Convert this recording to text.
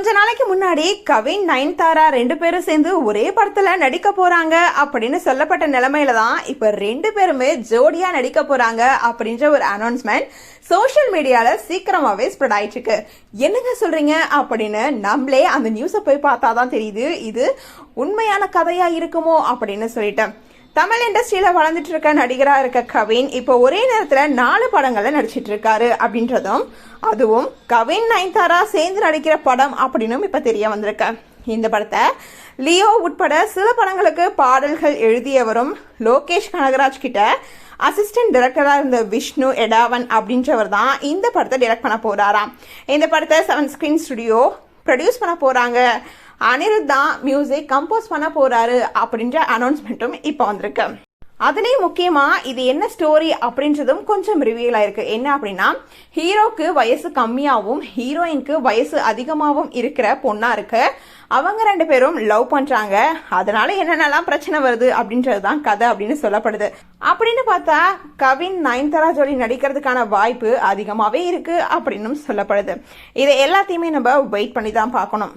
கொஞ்ச நாளைக்கு முன்னாடி கவின் நயன்தாரா ரெண்டு பேரும் சேர்ந்து ஒரே படத்துல நடிக்க போறாங்க அப்படின்னு சொல்லப்பட்ட நிலைமையில தான் இப்ப ரெண்டு பேருமே ஜோடியா நடிக்க போறாங்க அப்படின்ற ஒரு அனௌன்ஸ்மெண்ட் சோஷியல் மீடியால சீக்கிரமாவே ஸ்ப்ரெட் ஆயிட்டு இருக்கு என்னங்க சொல்றீங்க? அப்படின்னு நம்மளே அந்த நியூஸை போய் பார்த்தாதான் தெரியுது. இது உண்மையான கதையா இருக்குமோ அப்படின்னு சொல்லிட்டேன் தமிழ் இண்டஸ்ட்ரியில் வளர்ந்துட்டு இருக்க நடிகராக இருக்க கவின் இப்போ ஒரே நேரத்தில் நாலு படங்களை நடிச்சிட்டு இருக்காரு அப்படின்றதும் அதுவும் கவின் நயன்தாரா சேர்ந்து நடிக்கிற படம் அப்படின்னும் இப்போ தெரிய வந்திருக்கு. இந்த படத்தை லியோ உட்பட சில படங்களுக்கு பாடல்கள் எழுதியவரும் லோகேஷ் கனகராஜ் கிட்ட அசிஸ்டன்ட் டைரக்டரா இருந்த விஷ்ணு எடாவன் அப்படின்றவர் தான் இந்த படத்தை டைரக்ட் பண்ண போகிறாராம் இந்த படத்தை செவன் ஸ்க்ரீன் ஸ்டுடியோ ப்ரொடியூஸ் பண்ண போகிறாங்க அனிருத் தான் மியூசிக் கம்போஸ் பண்ண போறாரு அப்படின்ற அனௌன்ஸ்மெண்ட்டும் இப்போ வந்திருக்கு. அதுலேயும் முக்கியமா இது என்ன ஸ்டோரி அப்படின்றதும் கொஞ்சம் ரிவீல் ஆயிருக்கு. என்ன அப்படின்னா ஹீரோக்கு வயசு கம்மியாகவும் ஹீரோயினுக்கு வயசு அதிகமாகவும் இருக்கிற பொண்ணா இருக்கு அவங்க ரெண்டு பேரும் லவ் பண்றாங்க. அதனால என்னென்னலாம் பிரச்சனை வருது அப்படின்றது தான் கதை அப்படின்னு சொல்லப்படுது. அப்படின்னு பார்த்தா கவின் நயன்தாரா ஜோடி நடிக்கிறதுக்கான வாய்ப்பு அதிகமாகவே இருக்கு அப்படின்னும் சொல்லப்படுது. இதை எல்லாத்தையுமே நம்ம வெயிட் பண்ணி தான் பார்க்கணும்.